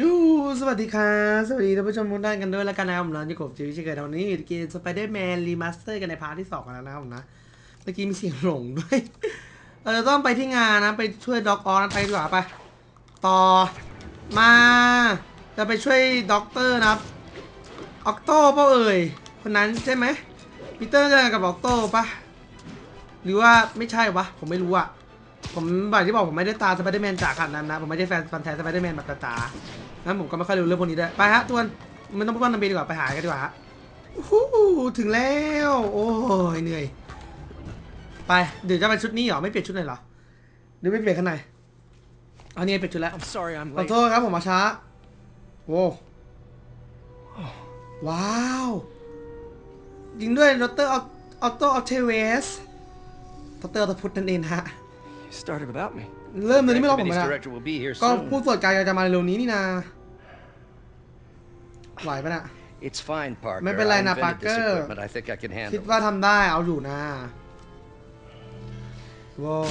ยูสวัสดีค่ะสวัสดีท่านผู้ชมทุกท่านกันด้วยแล้วกันนะครับผมนะอยู่กับจิวชิเกตวันนี้อยู่ในเกมสไปเดอร์แมนรีมาสเตอร์กันในพาร์ทที่สองกันแล้วนะครับผมนะ เมื่อกี้มีเสียงหลงด้วย เราจะต้องไปที่งานนะ ไปช่วยด็อกออนไปดีกว่าไป ต่อมา จะไปช่วยด็อกเตอร์นะครับออกโต้เปล่าเอ่ย คนนั้นใช่ไหมปีเตอร์เจอกับออกโต้ปะหรือว่าไม่ใช่วะ ผมไม่รู้อะผมแบบที่บอกผมไม่ได้ตาสไปเดอร์แมนจ๋าขนาดนั้นนะ ผมไม่ใช่แฟนฟันแท้สไปเดอร์แมนแบบจ๋า ๆนั้นผมก็ไม่ค่อยรู้เรื่องพวกนี้ด้วยไปฮะทวนมันต้องพูดว่านันเบดีกว่าไปหากันดีกว่าฮะอู้หูถึงแล้ว โอ้ยเหนื่อย ไปเดี๋ยวจะไปชุดนี้เหรอไม่เปลี่ยนชุดเลยเหรอหรือไม่เปลี่ยนข้างในอันนี้เปลี่ยนชุดแล้ว I'm sorry I'm ขอ late. โทษครับผมมาช้าโว้วว้าวยิงด้วยดรออโตออเทเวสดรออตพุทธนั่นเองฮะ You started without me. เริ่มเลยนี่ไม่รอผม Activities นะ director will be here ก็ soon. ผู้ตรวจการจะมาเร็วนี้นี่นา ไหวปะน่ะ It's fine, Parker. ไม่เป็นไร I นะ invented this Parker. equipment. I think I can คิด handle ว่า it. ทำได้เอาอยู่นะโว้ว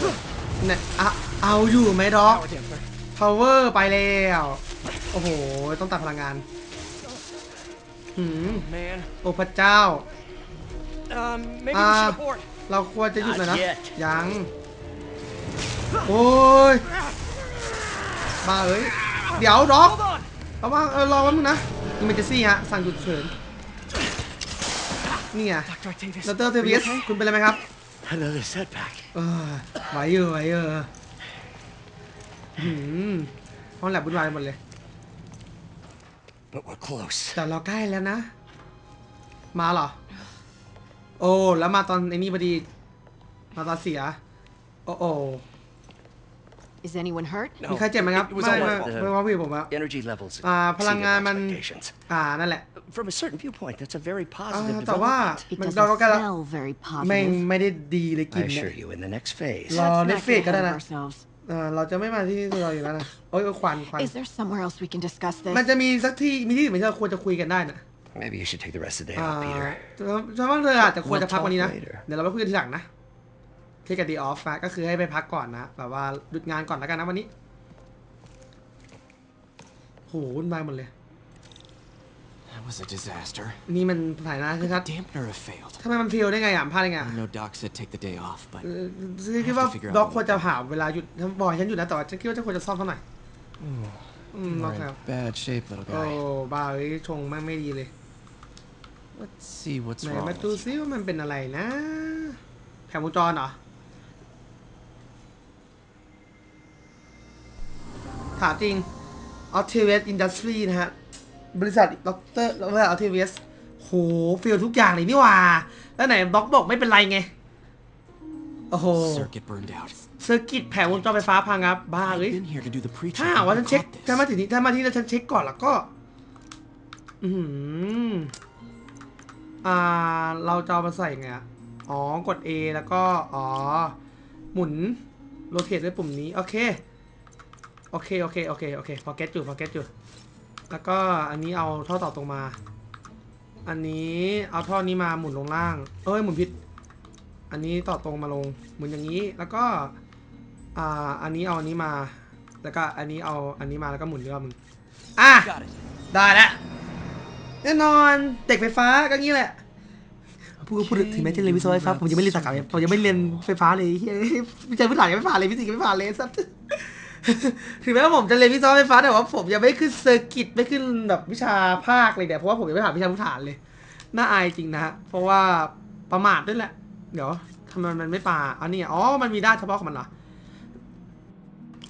เนี่ยอะเอาอยู่ไหมด็อก Power damper. power ไปแล้ว โอ้โห ต้องตัดพลังงาน หืม Man. โอ้พระเจ้า Um, maybe we Ah. should abort. เราควรจะหยุดหน่อยนะ Not yet ยัง โอ้ยบ้าเอ้ย เดี๋ยวด็อก Hold on. ระวังเออรอแป๊บนึงนะ อิมเมจซี่ฮะ สั่งหยุดเฉินนี่ไง Dr. Octavius. ดรเท are วิ you ส okay? คุณเป็นอะไรไหมครับ Another setback. เออไหวอยู่ไหวอยู่หืมห้องแลบวุ่นวายไปหมดเลย But we're close. แต่เราใกล้แล้วนะ มาเหรอ โอ้ แล้วมาตอนไอ้นี่พอดี มาตอนเสีย โอ้โอ้ Is anyone hurt? No, มีใครเจ็บไหมครับ it was ไม่ all ไม่ my fault. ไม่ว่าพี่ผมอะ Energy levels อ่าพลัง exceeded งานมัน expectations. อ่า นั่นแหละ From a certain viewpoint, that's a very อ่า positive แต่ว่า development. It มัน doesn't เราก็ใกล้แล้ว smell very ไม่ positive. ไม่ได้ดีเลยกลิน I เนี่ย assure you, in the next phase. Lo- Let's not Netflix get ka na ahead na. of ourselves. เออเราจะไม่มาที่เราอยู่แล้วนะโอ้ยโอ้ยควันควัน Is there somewhere else we can discuss this? มันจะมีสักที่มีที่อื่นไหมที่เราควรจะคุยกันได้นะ Maybe you should take the rest of the day อ่า off, Peter. ฉันว่าเธออาจจะควรจะพักวันนี้นะ We'll talk later เดี๋ยวเราไปคุยกันทีหลังนะเทคกับดีออฟนะก็คือให้ไปพักก่อนนะ แบบว่าหยุดงานก่อนแล้วกันนะวันนี้โหวุ่นวายหมดเลย That was a disaster. นี่มันถ่ายหน้าชัด Dampener have failed. ๆทำไมมันเฟลได้ไงอะพลาดได้ไง I อะ know Doc said take the day off, but เออคิดว่าด็อกควรจะหาเวลาหยุดบอยฉันหยุดนะแต่ว่าฉันคิดว่าจะควรจะซ่อมเท่าไหร่อืม you're ล็อก in แล้ว bad shape, little โอ้ guy. บ้าเอ้ยชงแม่งไม่ดีเลย Let's see what's ไหน wrong. มา with ดู you. ซิว่ามันเป็นอะไรนะ แผงวงจรเหรอ ถามจริง a l t i v a s Industry นะฮะ บริษัทด็อกเตอร์แล้ว a l t i v a s โหฟิลทุกอย่างเลยนี่หว่า แล้วไหนบล็อกบอกไม่เป็นไรไง โอ้โห Circuit burned out. เซอร์กิตแผงวงจรไฟฟ้าพังครับ บ้า I've เอ้ย been here to do the preaching. ถ้าหากว่าฉันเช็ค Caught this. ถ้ามาถึงนี้ถ้ามาที่แล้วฉันเช็คก่อนแล้วก็ อือหืออ่า เราจะเอามาใส่ไงอะอ๋อ กด A แล้วก็ อ๋อ หมุนโรเทตด้วยปุ่มนี้ โอเค โอเค โอเค โอเค โอเค พอเก็ตอยู่ พอเก็ตอยู่ แล้วก็อันนี้เอาท่อต่อตรงมา อันนี้เอาท่อนี้มาหมุนลงล่าง เอ้ย หมุนผิด อันนี้ต่อตรงมาลง หมุนอย่างนี้ แล้วก็ อ่า อันนี้เอาอันนี้มา แล้วก็อันนี้เอาอันนี้มาแล้วก็หมุนอีกรอบมึง อะ Got it. ได้แล้วแน่นอนเด็กไฟฟ้าก็งี้แหละพูดก็พูดถึงแม้จะเรียนวิศวะไฟฟ้าผมยังไม่เรียนสาขาผมยังไม่เรียนไฟฟ้าเลยเฮ้ยวิจัยพื้นฐานยังไม่ผ่านเลยฟิสิกส์ยังไม่ผ่านเลยสัตว์ ถึงแม้ว่าผมจะเรียนวิศวะไฟฟ้าแต่ว่าผมยังไม่ขึ้นเซอร์กิตไม่ขึ้นแบบวิชาภาคเลยเนี่ยเพราะว่าผมยังไม่ผ่านวิชาพื้นฐานเลยน่าอายจริงนะฮะเพราะว่าประมาทด้วยแหละ เดี๋ยวทำไมมันไม่ป่าอันนี้อ๋อมันมีด้านเฉพาะของมันเหรอ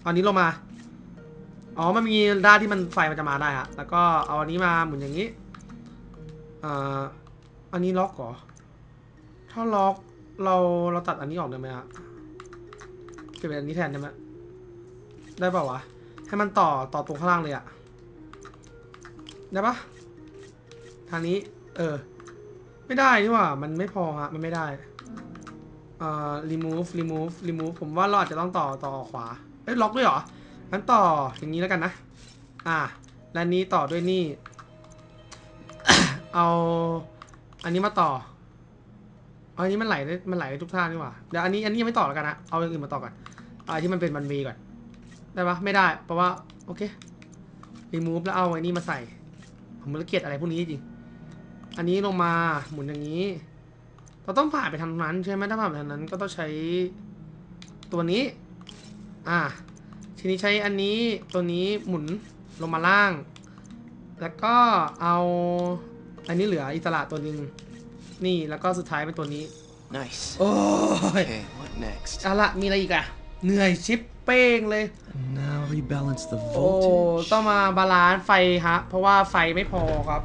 เอาอันนี้ลงมาอ๋อมันมีด้านที่มันไฟมันจะมาได้ฮะแล้วก็เอาอันนี้มาหมุนอย่างนี้อ่าอันนี้ล็อกเหรอถ้าล็อกเราเราตัดอันนี้ออกได้ไหมฮะเก็บเป็นอันนี้แทนได้ไหม ได้เปล่าวะ ให้มันต่อต่อตรงข้างล่างเลยอะได้ปะทางนี้ เออ ไม่ได้นี่ว่า มันไม่พอฮะ มันไม่ได้ เอ่า remove remove remove ผมว่าเราอาจจะต้องต่อต่อขวา เอ้ย ล็อกด้วยเหรองั้นต่ออย่างนี้แล้วกันนะ อ่า และนี้ต่อด้วยนี่ เอา อันนี้มาต่อ อันนี้มันไหลได้มันไหลได้ทุกท่านี่หว่า เดี๋ยวอันนี้อันนี้ยังไม่ต่อแล้วกันนะ เอาอย่างอื่นมาต่อก่อนเอาที่มันเป็นมันวีก่อน ได้ปะไม่ได้ เพราะว่า โอเครีมูฟแล้วเอาไอ้นี่มาใส่ ผมไม่เกลียดอะไรพวกนี้จริง อันนี้ลงมาหมุนอย่างนี้ เราต้องผ่านไปทางนั้นใช่ไหมถ้าผ่านไปทางนั้นก็ต้องใช้ตัวนี้ อ่า ทีนี้ใช้อันนี้ตัวนี้หมุนลงมาล่าง แล้วก็เอาอันนี้เหลืออิสระตัวหนึ่งนี่แล้วก็สุดท้ายเป็นตัวนี้ Nice. โอ้ย Okay, what next? เอาละมีอะไรอีกอะ เหนื่อยชิปเป้งเลย Now rebalance the โอ้ voltage. ต้องมาบาลานซ์ไฟฮะ เพราะว่าไฟไม่พอครับ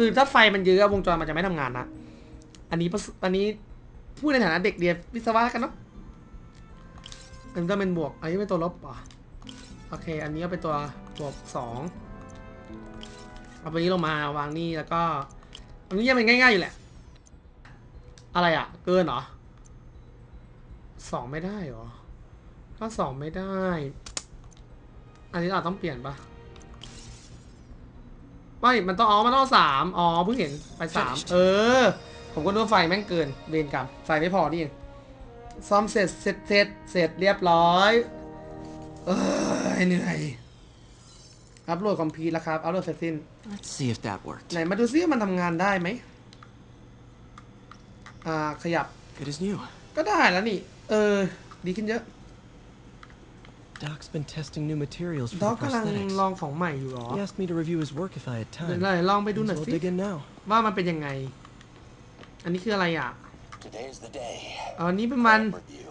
คือถ้าไฟมันเยอะวงจรมันจะไม่ทำงานนะ อันนี้ประสอันนี้พูดในฐานะเด็กเรียนวิศวะกันเนาะอันนี้ต้องเป็นบวก อันนี้เป็นตัวลบอะโอเค อันนี้ก็เป็นตัวบวกสองเอาไปนี้ลงมาวางนี่แล้วก็ อันนี้ยังเป็นง่ายๆอยู่แหละ อะไรอะ เกินเหรอสองไม่ได้เหรอ ถ้าสองไม่ได้ อันนี้เราต้องเปลี่ยนปะไม่ มันต้องอ๋อมันต้องเอาสามอ๋อเพิ่งเห็นไปสามเออ ผมก็นึกว่าไฟแม่งเกินเวรกรรมไฟไม่พอนี่เองซ่อมเสร็จเสร็จเสร็จเสร็จเรียบร้อย เออเหนื่อยอัพโหลดคอมพิวแล้วครับอัพโหลดเสร็จสิ้น Let's see if that worked. ไหนมาดูซิว่ามันทำงานได้ไหมอ่าขยับ Good as new. ก็ได้แล้วนี่ เออ ดีขึ้นเยอะ Doc's been testing new materials for ด็อก the กำลัง prosthetics. ลองของใหม่อยู่เหรอ He asked me to review his work if I had เดี๋ยว time. ไหนลองไปดูหน่อย Might as สิ well dig in now. ว่ามันเป็นยังไง อันนี้คืออะไรอะ Today's the day. อันนี้เป็นมัน Review.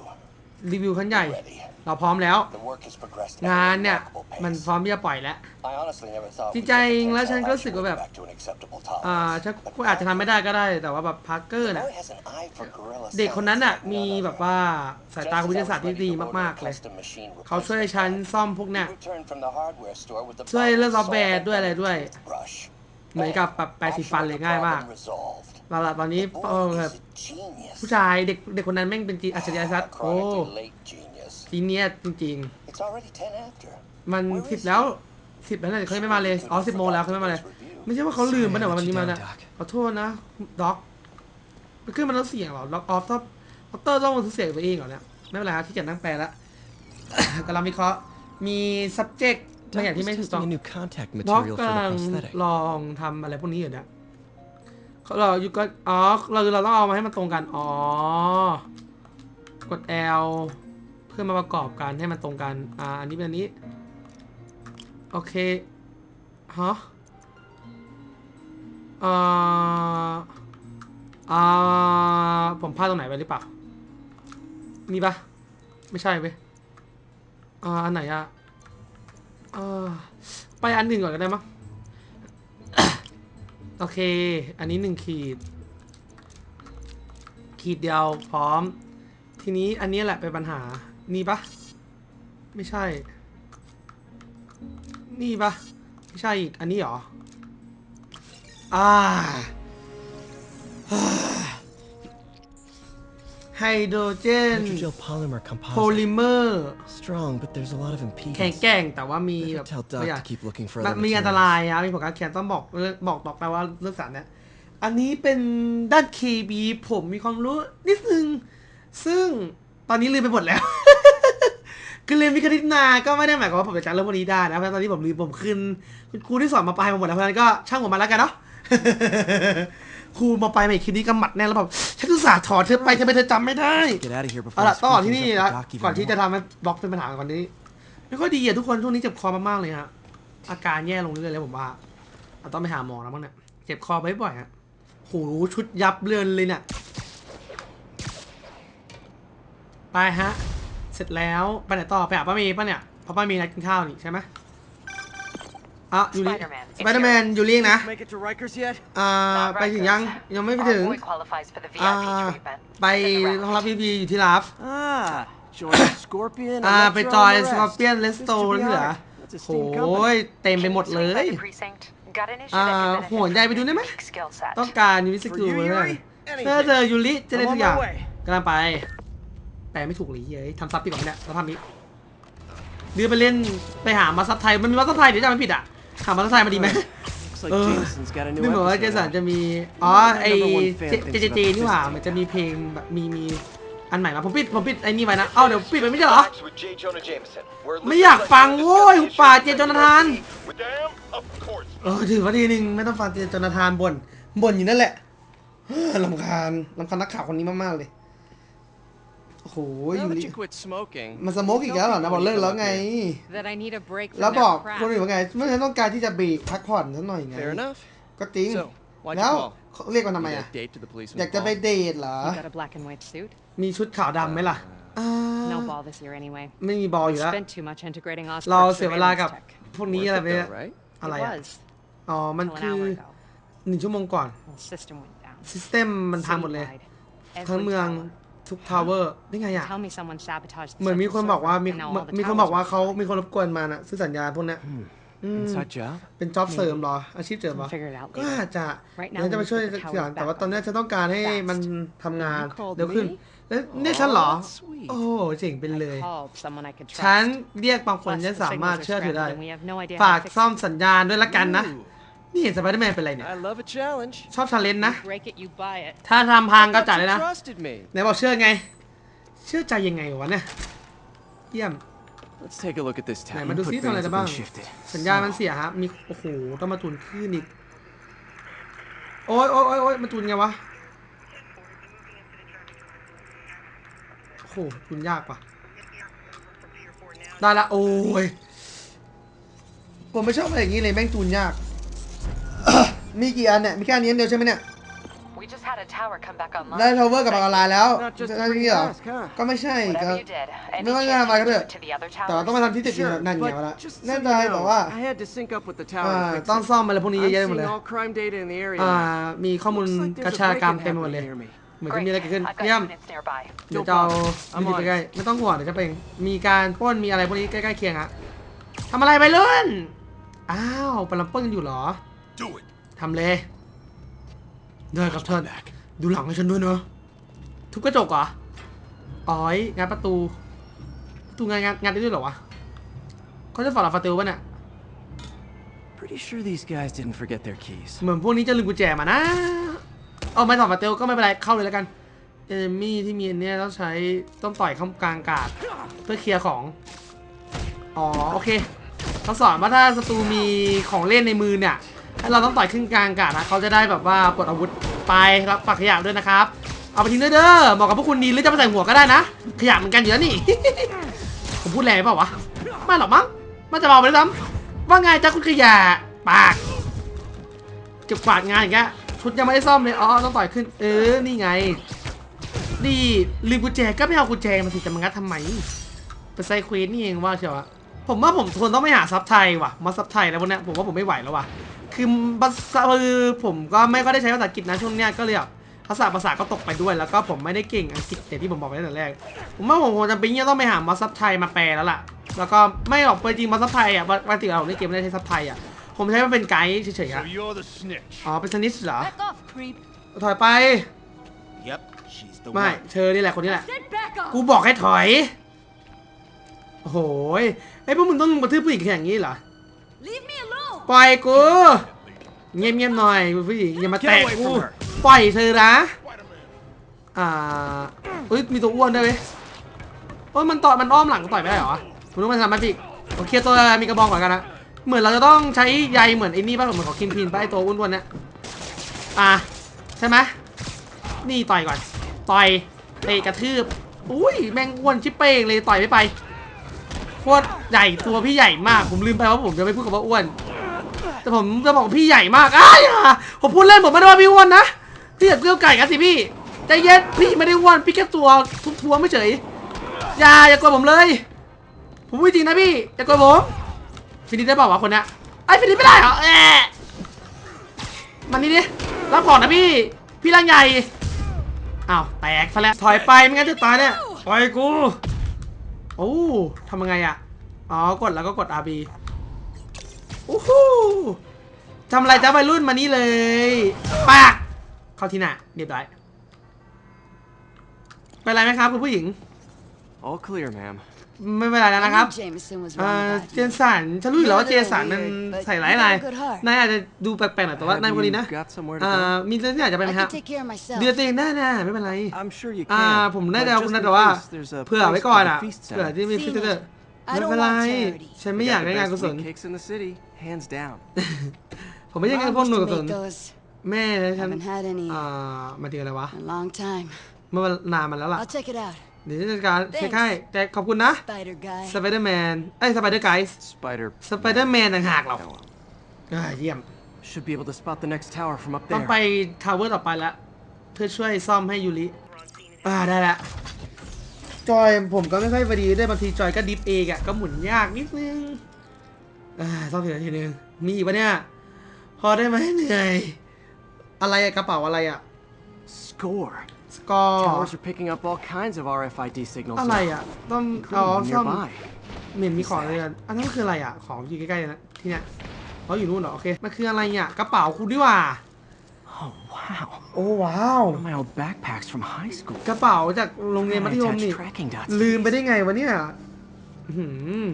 รีวิวขั้นใหญ่ Ready. เราพร้อมแล้ว The work has progressed at งาน a เนี่ย remarkable มัน pace. พร้อมที่จะปล่อยแล้ว I honestly never thought จริ we'd ง get ใจ the แล้วฉันก็ tensile รู้สึกว่าแบบ back to an acceptable tolerance. อ่าฉัน But ก็อาจจะทำไม่ได้ก็ได้ แต่ว่าแบบพาร์เกอร์ the น่ะ boy has an eye for gorilla เด็กคนนั้น science น่ะ like มี none แบบ other. ว่าสายตา Just วิ as ท I ยาศาสต was ร์ที่ ready ดี to order มาก a ๆเลย custom machine เขาช่วย replacement ฉัน part, ซ่อมพวกเนี่ย he returned from the hardware store with the ช่วยเรื่องซอฟ problem ต์แวร์ solved ด้วยอะไรด้วย brush. เหมือนกับแบบแปรงสีฟันเลยง่ายมาก Problem resolved. เราละตอนนี้ The เออ boy แบบ is a genius. ผู้ชายเด็กเด็กคนนั้นแม่งเป็นจีอัจฉริยะชัด A โอ้ chronically late genius. ทีเนี้ยจริง It's already 10 after. ๆมันสิบแล้วสิบแล้วเนี่ยเขายังไม่มาเลยอ๋อสิบโมงแล้วเขาไม่มาเลย ไม่ใช่ว่าเขาลืมปะเนี่ยว่าวันนี้มาเนี่ยขอโทษนะด็อกมันขึ้นมันต้องเสียงเหรอล็อกออฟต้องด็อกเตอร์ต้องมันเสียงไปเองเหรอเนี่ยไม่เป็นไรครับที่เกียจนั่งแปลละกำลังวิเคราะห์มี subject บางอย่าง Doc ที่ was ไม่ถูกต้อง testing a new contact ด็อก material for กำ the ลัง prosthetic. ลองทำอะไรพวกนี้อยู่เนี่ยเขาเราอยู่ก็อ๋อเราเราต้องเอามาให้มันตรงกัน อ๋อ กด L เพื่อมาประกอบกันให้มันตรงกัน อ่า อันนี้เป็นอันนี้ โอเค ฮะอ่าอ่า ผมพลาดตรงไหนไปหรือเปล่ามีปะไม่ใช่เว้ย อ่า อันไหนอะอ่า ไปอันหนึ่งก่อนก็ได้มั้ง โอเค อันนี้หนึ่งขีด ขีดเดียวพร้อมทีนี้อันนี้แหละเป็นปัญหา นี่ปะไม่ใช่ นี่ปะไม่ใช่อีก อันนี้เหรอ อ่า ไฮโดรเจน Hydrogel polymer โพ composite. ลิเมอร์ Strong, but there's a lot of แข็ง impedance. แกร่งแต่ว่ามีแบบ Better tell ตัว Doc อย่าง to keep looking for มัน other มีอันต materials. รายอะมีผลการแข่งต้องบอกเรื่องบอกต่อไปว่าเรื่องสารเนี่ยอันนี้เป็นด้าน KB ผมมีความรู้นิดนึง ซึ่งต อนนี้ลืมไปหมดแล้ว คือลืมวิคณิตนาก็ไม่ได้หมายความว่าผมจะจำเรื่องพวกนี้ได้นะ เพราะตอนนี้ผมลืมผมคืนคุณครูที่สอนมาปลายมาหมดแล้ว เพราะฉะนั้นก็ช่างผมมาแล้วกันเนาะ ครูมาปลายมาอีกคลิปนี้ก็หมัดแน่แล้วแบบฉันอุตส่าห์ถอดเธอไปทำไมเธอจำไม่ได้ Get out of here เอา before ล่ะ I ต้องออก screw ที่ things นี่ up แล้ว for Doc even ก่อนที่จะ more. ทำให้บล็อกเป็นปัญหาก่อนนี้ ไม่ค่อยดีอะทุกคนช่วงนี้เจ็บคอมากๆเลยฮะ อาการแย่ลงเรื่อยๆเลยผมว่าเราต้องไปหาหมอแล้วมั้งเนี่ย เจ็บคอบ่อยๆฮะโหชุดยับเรือนเลยเนี่ย ไปฮะ เสร็จแล้วไปไหนต่อไปหาป้าเมย์ป่ะเนี่ยเพราะป้าเมย์นัดกินข้าวนี่ใช่ไหมอะยูริ Spider-Man, สไปเดอร์แมนยูรินะ Make it to Rikers yet? อ่า Not ไปถึงยัง Rikers. ยังไม่ไป Our ถึง boy qualifies for the อ่า VIP treatment. ไป It's in the ห้อง round. รับพีพีอยู่ที่ลาฟ Ah, join Scorpion. อ่า Electro, ไปจอย and ส the กอ rest. ร์เปียนเลสโต This should be ที่เหลือ alright. That's a โอ้ steam company. ยเต็มไปหมดเล Swing by ย the precinct. Got an issue อ่า that could benefit โหนใยไปดูได้ไหม from your unique skill set. ต้องการยูนิส For กิล you, เลย Yuri? ถ้าเจอ Anything. ยูริจะได้ I'm ทุก on อย่าง my way. กำลังไป แปลไม่ถูกหรือเย้ยทำซับปีก่อนไหมเนี่ยแล้วทำนี้เดือไปเล่นไปหามาซับไทยมันมีมาซับไทยเดี๋ยวจะไม่ผิดอะหามาซับไทยมาดีไหม Looks like Uh, Jameson's got a new นี่เหมือนว่าเจ episode สัน out. จะมีอ๋อไอ Number one fan เจ thinks เจ about เจนี่หว่า physics. มันจะมีเพลงแบบมีมีอันใหม่มาผมปิดผมปิดไอ้นี่ไว้นะเอ้าเดี๋ยวปิดไปไม่ใช่เหรอ Facts with J. Jonah Jameson. We're ไม่อยากฟังโว้ยป่าเจจนาธาน With them? Of course. เออถือว่าดีหนึ่งไม่ต้องฟังเจจนาธานบ่นบ่นอยู่นั่นแหละเฮ้อลำคาญลำคาญนักข่าวคนนี้มากๆเลย โอ้โหอ Now ยู่ that ดี you quit smoking, มันสโมกอีกแล้วเหรอนะบอกเลิกแล้วไง That I need a break from แล้ว that บอก crap. คนอื่นว่าไงไม่ใช่ต้องการที่จะเบรกพักผ่อนสักหน่อยไง fair enough. ก็จริง So, why'd แล้ว you call? เขาเรียกมันทำไม You อะ got a date to the police อยากจะไป involved? เดทเหรอ You got a black and white suit? มีชุดขาวดำไหมล่ะอ่า No ball this year anyway. ไม่มีบอลอยู่แล้ว Spent too much integrating เรา Oscorp เสียเวลากับ surveillance tech. พวกนี้ Worth อะไร it ไป though, เนี่ย right? อะไร It อะ was อ๋อ มัน till an คือ hour ago. หนึ่งชั่วโมงก่อน The system went down. ซิสเต็มมันพังหมดเลย Citywide. ทั้ง Every เมือง tower. ทุกทาวเวอร์ได้ไงอะ Tell me someone sabotaged the เหมือนมี central คนบอกว่า server, มี and now all the มีคน towers บอกว่า are เขามีคนรบกวนมาน่ะซื้อสัญญาณพวกเนี้ยอืม Inside job? เป็นจ็อบเสริมเหรอ อาชีพเสริมเหรอ Figure it out ก็ later. อาจจะ Right now เดี๋ยวจะไปช่วย we need to ที get the หลัง towers แต่ว่า back ตอนนี้ฉันต้องการให้ Fast. มันทำงาน You called เร็วขึ้น me? แล้วเนี่ยฉันเหรอ Oh, sweet. โอ้เจ๋งเป็นเลย Called someone I could ฉัน trust. เรียกบางคน Plus, ฉัน the สามารถ signals are เชื่อถือได้ scrambled and we have no idea ฝาก how to fix ซ่อม it. สัญญาณด้วยละกันนะ Ooh, นี่เห็นสไปเดอร์แมนเป็นไรเนี่ย I love a challenge. ชอบชาเลนจ์นะ Break it, you buy it. ถ้าทำพังก็จัดเลย You นะ trusted me. ไหนบอกเชื่อไง เชื่อใจยังไงวะเนี่ย เยี่ยม Let's take a look at this ไหน town. มาดูซิ Input ทำอะไร bins ได้ have บ้าง been shifted. สัญญาณมันเสียฮะมี โอ้โห ต้องมาจูนขึ้นอีก โอ้ยโอ้ยโอ้ยโอ้ยมันจูนไงวะ โอ้โหจูนยากปะได้ละ โอ้ย ผมไม่ชอบอะไรอย่างนี้เลยแม่งจูนยาก มีกี่อันเนี่ยมีแค่อันนี้อันเดียวใช่ไหมเนี่ย We just had a tower come back ได้ online. ทาวเวอร์กับออนไลน์แล้ว Not just ใช่ a ที่เหรอ free task, huh? ก็ไม่ใช่ก็ Whatever you did, any ไม่ว่า chance งาน you อะไรก็ could เถ do อะ it to the other แต่ว่าต้องมา towers? ทำที่ติดอยู่ Sure, นั่นไง but วะละ just so แน่ you ใจแต่ know, ว่า I had to sync up with the อ่า tower. to fix ต้อง it. ซ่อมอะไรพวกนี้เยอะ I'm แยะหมดเลย seeing all crime data in the area. อ่า now. มีข้อมูล Looks like กระ there's ชา a กรรม break-in เต็มไปหมด happening เลย near me. เหมือนจะมีอะไรเกิดขึ้น I've got เยี่ยม units nearby. เดี๋ยวจะเอา I'm อยู่ on ใกล้ๆไม่ต้องห่วงเดี๋ยวจะไปเองมีการปล้นมีอะไรพวกนี้ใกล้ๆเคียงอะทำอะไรไปเลื่อนอ้าวไปลำปล้นกันอยู่เหรอ Do it. ทำเลย ได้ครับท่าน ดูหลังให้ฉันด้วยเนอะทุบกระจกเหรออ๋อยงานประตูประตูงานงานงานได้ด้วยเหรอวะเขาจะฝากหลังประตูป่ะเนี่ย Pretty sure these guys didn't forget their keys. เหมือนพวกนี้จะลืมกุญแจมานะ เอาไม่ต่อมาเตลก็ไม่เป็นไร เข้าเลยแล้วกัน เอมี่ที่มีอันเนี่ยต้องใช้ต้องต่อยเข้ากลางอากาศเพื่อเคลียร์ของ อ๋อ โอเคเขาสอนว่าถ้าศัตรูมีของเล่นในมือเนี่ยให้ เราต้องต่อยขึ้นกลางอากาศนะเขาจะได้แบบว่าปลดอาวุธไปรับปักขยะด้วยนะครับ เอาไปทิ้งด้วยเด้อเหมาะกับพวกคุณดีหรือจะไปใส่หัวก็ได้นะ ขยะเหมือนกันอยู่แล้วนี่ ผมพูดแรงปเปล่าวะไม่หรอกมั้งมันจะเบาไปด้วยซ้ำว่าไงจ๊ะคุณขยะปากเก็บกวาดงานอย่างเงี้ยชุดยังไม่ได้ซ่อมเลยอ๋อต้องต่อยขึ้น เออนี่ไงนี่ลืมกุญแจก็ไม่เอากุญแจมาสิจะมางัดทำไมไปไซควสนี่เองว่าเชียวอะผมว่าผมทนต้องไปหาซับไทยว่ะมาซับไทยแล้วพวกเนี้ยผมว่าผมไม่ไหวแล้วว่ะ คือภาษาคือผมก็ไม่ก็ได้ใช้ภาษาอังกฤษนะช่วงเนี้ยก็เลยแบบภาษาภาษาก็ตกไปด้วยแล้วก็ผมไม่ได้เก่งอังกฤษอย่างที่ผมบอกไปตั้งแต่แรก ผมว่าผมคงจำเป็นที่จะต้องไปหามาซับไทยมาแปลแล้วล่ะ แล้วก็ไม่หรอกจริงมาซับไทยอะปกติเราในเกมไม่ได้ใช้ซับไทยอะผมใช้มันเป็นไกด์เฉยๆ So อะ you're the snitch. อ๋อเป็นสนิชเหรอ Back off, creep. ถอยไป Yep, she's the ไม่ one. เธอนี่แหละคนนี้แหละ Then back off. กูบอกให้ถอยโอ้โหยไอ้ยพวกมึงต้องกระทืบผู้หญิงอย่างนี้เหรอ Leave me alone. ปล่อยกูเงียบเงียบๆหน่อยผู้หญิงอย่ามาแตะ Get away กู from her ปล่อยเธอนะอ่าเฮ้ยมีตัวอ้วนด้วยเว้ยเอ้ยมันต่อยมันอ้อมหลังต่อยไม่ได้เหรอมันต้องมาทำมาพิกโอเคตัวมีกระบองก่อนกันนะเหมือนเราจะต้องใช้ใยเหมือนไอ้นี่ป่ะเหมือนของคินพินป่ะไอ้ตัวอ้วนๆเนี่ยอะใช่ไหมนี่ต่อยก่อน ต่อยเตะกระทืบอุ้ยแม่งอ้วนชิปเป้งเลยต่อยไม่ไปโคตรใหญ่ตัวพี่ใหญ่มากผมลืมไปว่าผมจะไม่พูดคำว่าอ้วน แต่ผมจะบอกพี่ใหญ่มากอ้ายอะผมพูดเล่นผมไม่ได้ว่าพี่อ้วนนะ พี่อย่าเกลี้ยวไก่กันสิพี่ใจเย็นพี่ไม่ได้อ้วนพี่แค่ตัวทุบทัวไม่เฉย อย่าอย่ากดผมเลย ผมพูดจริงนะพี่ อย่ากดผมฟินิชได้เปล่าวะคนเนี้ยไอ้ฟินิชไม่ได้เหรอแอะมันนี่ดิรับก่อนนะพี่ พี่ร่างใหญ่อ้าวแตกซะแล้วถอยไปไม่งั้นจะตายเนี่ยปล่อยกูโอ้ทำยังไงอะอ๋อกดแล้วก็กด RB โอ้โหทำอะไรจ้าวัยรุ่นมานี่เลยปากเข้าที่หน้าเรียบร้อยเป็นไรไหมครับคุณผู้หญิง All clear, ma'am. ไม่เป็นไรแล้วนะครับ Jameson was เอ่ wrong อ about เจ you. นสันฉันรู้อยู่แล้วว่าเจสันมันใส่ร้ายนาย But you have a good heart. นายอาจจะดูแปลกๆหน่อยแต่ว่า Have นายคนนี้นะ you got somewhere to อ่า go? มีเรื่องที่อาจจะเป็นไหม I ครับ can take care of myself. เดือนตัวเองได้นะไม่เป็นไร I'm sure you อ่า can. ผมน่า but จะเอา just นะ in แต่ว่า case there's a เผื่อไว้ place ก่อน for the อะ feast เผื่อ tonight. ที่มี See, ฟิสเตอร์ I ไม่ don't เป็นไร want charity. ฉันไม่ We อยาก got ได้ the งาน best กุศล wheat cakes in the city, hands down. ผมไม่ใช่งาน Mom พวก used หนู to กุศล make those แม่ฉัน haven't had any อ่ามาถึงอะไรวะ in a long time. เมื่อนานมาแล้วล่ะ I'll check it out. เดี๋ยวจะจัดการ Thanks เช็คให้แต่ขอบคุณนะ Spider guy. สไปเดอร์แมนเอ้ยสไปเดอร์ไกด์ Spider. สไปเดอร์แมนต่างหากเรา Oh, well. อ่าเยี่ยม Should be able to spot the next tower from up ต้อง there. ไปทาวเวอร์ต่อไปแล้วเพื่อช่วยซ่อมให้ยูริอ่าได้ละ จอยผมก็ไม่ค่อยพอดีด้วยบางทีจอยก็ดิฟเองอะก็หมุนยากนิดนึงอ่าซ่อมทีละทีนึง มีอีกปะเนี่ย พอได้ไหมเหนื่อย อะไรอะกระเป๋าอะไรอะ Score. สกอร์ Towers are picking up all kinds of RFID signals. อะไร now, อะต้อง including อ๋อ one ซ่อม nearby. เหม็นมีของอะไรกันอันนั้นคืออะไรอะของอยู่ใกล้ๆนะที่เนี้ยเขาอยู่นู่นเหรอโอเค มันคืออะไรเนี่ยกระเป๋าคุณดีกว่า Oh wow. โอ้ว้าว One of my old backpacks from high school. กระเป๋าจากโรงเรียนมัธยม Attached นี่ tracking dots. ลืมไปได้ไงวะเนี่ยอื้อหือ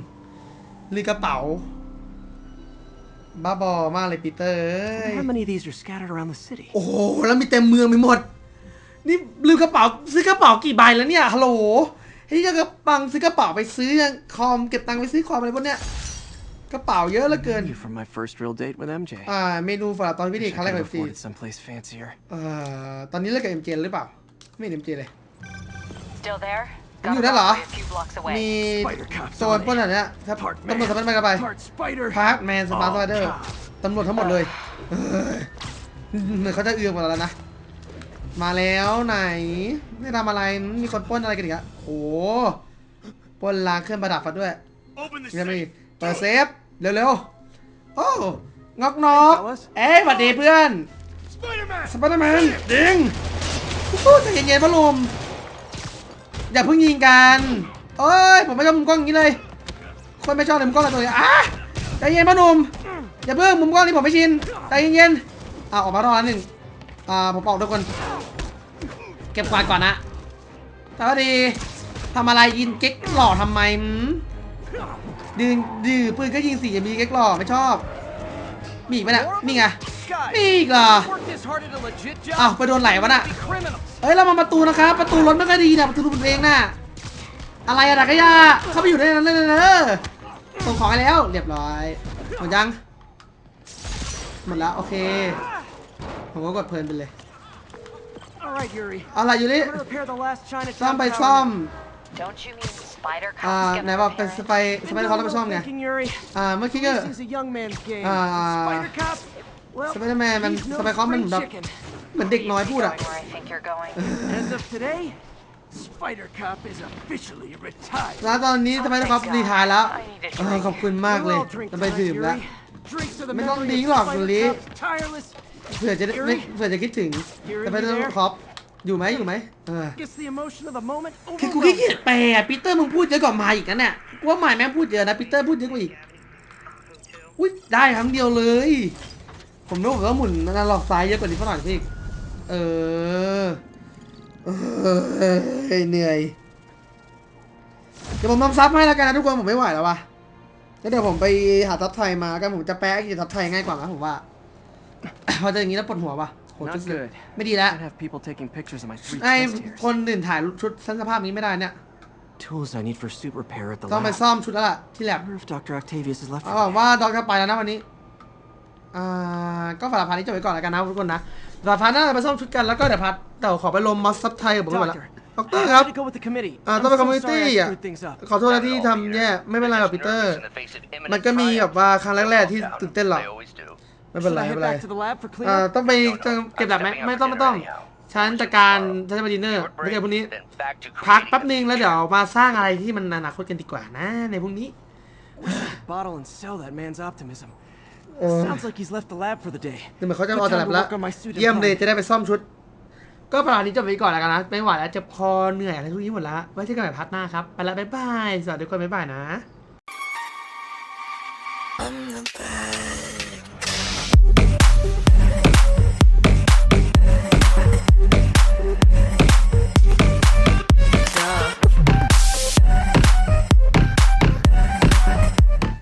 ลืมกระเป๋า บ้าบอมากเลยปีเตอร์เอ้ย How many of these are scattered around the city? โอ้โห แล้วมีเต็มเมืองไปหมด นี่ลืมกระเป๋าซื้อกระเป๋ากี่ใบแล้วเนี่ย ฮัลโหล เฮ้ยจะกระปังซื้อกระเป๋าไปซื้อคอมเก็บตังค์ไปซื้อคอมอะไรพวกเนี้ย กระเป๋าเยอะเหลือเกิน Menu from my first real date with MJ. อ่าเมนูสำหรับตอนพิธี Wish ค I รั้งแรก could ขอ have งซี afforded someplace fancier. เอ่อตอนนี้เลิกกับเอ็มเจหรือเปล่า ไม่เห็นเอ็มเจเลย Still there? Can you Got do that, a lah? runway a few blocks มี away. Spider cops โซน on ปล้น it. อะไรเนี่ยถ้า Part ตำรวจสไปเดอร์แมนกันไป Part spider. พาร์คแมนสปาร์สไปเดอร์ Oh, ตำรวจทั้งหมดเลยเอ้ยเหมือนเขาจะเอือมหมดแล้วนะ มาแล้วไหนไม่ทำอะไร มีคนปล้นอะไรกันอีกอะโอ้โหปล้นล้างเครื่องประดับฟัดด้วย Open the ยังไม่ safe. เปิดเซฟ เร็วๆ โอ้งอกนอกเอ้ยสวัสดีเพื่อน Spider-Man! สไปเดอร์แมนดิงพูดใจเย็นๆพ่อลุมอย่าเพิ่งยิงกันเอ้ยผมไม่ชอบมุมกล้องอย่างนี้เลยคนไม่ชอบเลยมุมกล้องอะไรตัวนี้อะใจเย็นพ่อหนุ่มอย่าเพิ่งมุมกล้องนี้ผมไม่ชินใจเย็นๆอะออกมารอบละหนึ่งอ่าผมออกทุกคนเก็บกวาดก่อนนะสวัสดีทำอะไรยินเก๊กหล่อทำไมหืม ดืนดื้อปืนก็ยิงสี่มีเก๊กหล่อไม่ชอบ มีอีกไหมเนี่ยนี่ไงมีอีกเหรอ Work this hard at a legit job. อ้าวไปโดนไหลวะน่ะ Be criminals. เอ้ยเรามาประตูนะครับประตูรถไม่ค่อยดีนะประตูรถเองน่ะอะไรอะดักขยะเข้าไปอยู่ในนั้นเลยเนอะส่งของให้แล้วเรียบร้อยหมดยังหมดแล้วโอเคผมก็กดเพลินไปเลย All right, Yuri. เอาล่ะยูริ I'm gonna repair the last Chinatown ซ่อมไป tower ซ่อม Don't you mean spider อ่า cops ไหน gonna บอกเป็น repair ส it? ไปส Been ไป doing เขา a ต้องไปซ่อม little ไง thinking, Yuri. อ่าเมื่อกี้ก็ This is a young man's game. Ah. Spider cop. Well, Spider-Man, man, he's no sabay ko, man, spring dap- chicken. เหมือนเด็กน้อยพูดอะ Going where I think you're going. As of today, Spider Cop is officially retired. แล้วตอนนี้สไปเดอร์คอปรีไทายแล้ว I need a เออ drink. ขอบคุณมากเลย We'll all drink จะไป tonight, ดื่มแล้ว Yuri. Drinks to the ไม่ต้อง memory ดิ้ง of หรอก Spider ยูริ Cop's tireless เผื่อจะได้ไม่เผื่อจะคิดถึงสไปเดอร์คอป อยู่ไหมอยู่ไหมเออ Gets the emotion of the moment คือกูขี้ overwhelmed. เกียจแปลอะปีเตอร์มึงพูดเยอะกว่ามาอีกนะเนี่ยกูว่าหมายแม่งพูดเยอะนะปีเตอร์พูดเยอะกว่าอีกอุ้ยได้ครั้งเดียวเลย ผมรู้ผมว่าหมุนนาหลอกซ้ายเยอะกว่านี้เท่าไหร่พี่เออเออเหนื่อยเดี๋ยวผมทำซับให้แล้วกันนะทุกคนผมไม่ไหวแล้ววะแล้วเดี๋ยวผมไปหาซับไทยมากันผมจะแปลอังกฤษซับไทยง่ายกว่านะผมว่าพอเจออย่างนี้แล้วปวดหัวปะ โห Not จุดสุด good. ไม่ดีแล้ว I'd have people taking pictures of my three ไอ้ chest hairs. คนอื่นถ่ายชุดสั้นสภาพนี้ไม่ได้เนี่ย Tools I need for suit repair at the ต้องไป lab. ซ่อมชุดแล้วล่ะที่แลบ wonder if Dr. Octavius has left เอา for ห the วังว่าดอกจะไปแล้วนะวันนี้ อ่า ก็ฝากพาร์ทนี้จบไปก่อนแล้วกันนะทุกคนนะฝากพาร์ทหน้าไปซ่อมชุดกันแล้วก็เดี๋ยวพัดเดี๋ยวขอไปลมมอสซับไทยกับผม day. ก่อนละ Doctor, ด็อกเตอ I ร์ครับ had to go with the committee. อ่า I'm ต้องไป so คอมมูนิ sorry ตี้ I อะ screwed things up. ขอโทษนะที่ทำเนี่ยไม่เป็นไรหรอกปีเตอร์ มันก็มีแบบว่าครั้งแรกๆที่ตื่นเต้นหรอก ไม่เป็นไรไม่เป็นไรอ่าต้องไปเก็บแบบไหมไม่ต้องไม่ต้องฉันจัดการฉันจะไปดินเนอร์เดี๋ยวพรุ่งนี้ พักแป๊บนึงแล้วเดี๋ยวมาสร้างอะไรที่มันอนาคตกันดีกว่านะ ในพรุ่งนี้ bottle and sell that man's optimism sounds like he's left the lab for the day เดี๋ยวเขาจะออกจากแลบแล้วเยี่ยมเลยจะได้ไปซ่อมชุด ก็ประมาณนี้จบไปก่อนแล้วกันนะไม่ไหวแล้วเจ็บคอเหนื่อยอะไรทุกอย่างหมดแล้วไว้เจอกันใหม่พาร์ทหน้าครับไปละวบ๊ายบายสวัสดีทุกคนบ๊ายบายนะ